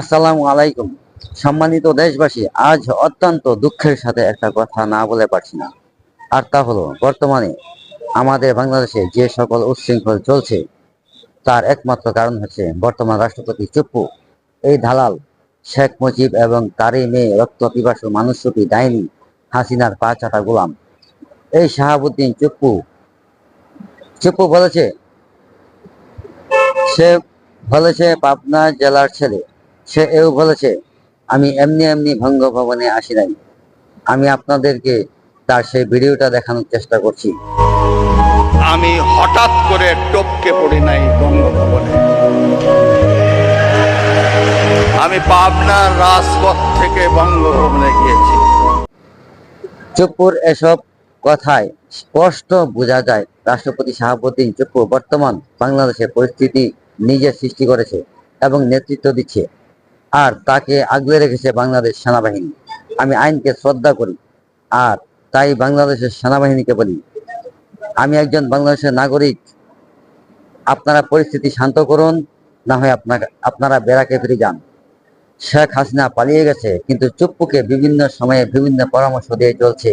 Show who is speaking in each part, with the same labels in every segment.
Speaker 1: আসসালামু আলাইকুম। সম্মানিত দেশবাসী, আজ অত্যন্ত দুঃখের সাথে একটা কথা না বলে পারছি না। আর তা হলো, বর্তমানে আমাদের বাংলাদেশে যে সকল উচ্ছৃঙ্খল চলছে, তার একমাত্র কারণ হচ্ছে বর্তমান রাষ্ট্রপতি চুপ্পু। এই দালাল, শেখ মুজিব এবং তারই মেয়ে রক্ত পিপাসু মানুষরূপী ডাইনি হাসিনার পা চাটা গোলাম। এই শাহাবুদ্দিন চুপ্পু চুপ্পু বলেছে, সে বলেছে পাবনা জেলার ছেলে। সে এও বলেছে আমি এমনি এমনি ভঙ্গ ভবনে আসি নাই। আমি আপনাদেরকে তার সেই ভিডিওটা দেখানোর চেষ্টা করছি।
Speaker 2: আমি হঠাৎ করে টপকে পড়ি নাই বঙ্গভবনে। আমি পাবনার রাজপথ থেকে বঙ্গভবনে গিয়েছি।
Speaker 1: চুপ্পুর এসব কথায় স্পষ্ট বোঝা যায় রাষ্ট্রপতি শাহাবুদ্দিন চুপ্পু বর্তমান বাংলাদেশের পরিস্থিতি নিজে সৃষ্টি করেছে এবং নেতৃত্ব দিচ্ছে। আর তাকে আগলে রেখেছে বাংলাদেশ সেনাবাহিনী। আমি আইনকে শ্রদ্ধা করি, আর তাই বাংলাদেশের সেনাবাহিনীকে বলি, আমি একজন বাংলাদেশের নাগরিক। আপনারা পরিস্থিতি শান্ত করুন, না হয় আপনাকে আপনারা বেড়াকে ফিরে যান। শেখ হাসিনা পালিয়ে গেছে, কিন্তু চুপ্পুকে বিভিন্ন সময়ে বিভিন্ন পরামর্শ দিয়ে চলছে।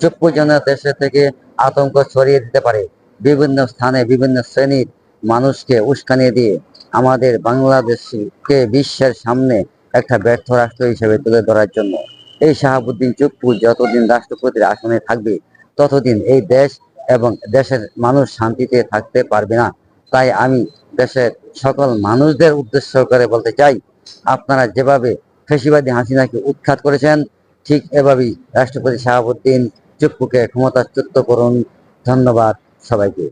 Speaker 1: চুপ্পু যেন দেশে থেকে আতঙ্ক ছড়িয়ে দিতে পারে, বিভিন্ন স্থানে বিভিন্ন শ্রেণির মানুষকে উস্কানি দিয়ে। আমাদের বাংলাদেশকে বিশ্বের সামনে একটা ব্যর্থ রাষ্ট্র হিসেবে তুলে ধরার জন্য। এই শাহাবুদ্দিন চুপ্পু যতদিন রাষ্ট্রপতির আসনে থাকবে, ততদিন এই দেশ এবং দেশের মানুষ শান্তিতে থাকতে পারবে না। তাই আমি দেশের সকল মানুষদের উদ্দেশ্য করে বলতে চাই, আপনারা যেভাবে ফেসিবাদী হাসিনাকে উৎখাত করেছেন, ঠিক এভাবেই রাষ্ট্রপতি শাহাবুদ্দিন চুপ্পুকে ক্ষমতাচ্যুত করুন। ধন্যবাদ সবাইকে।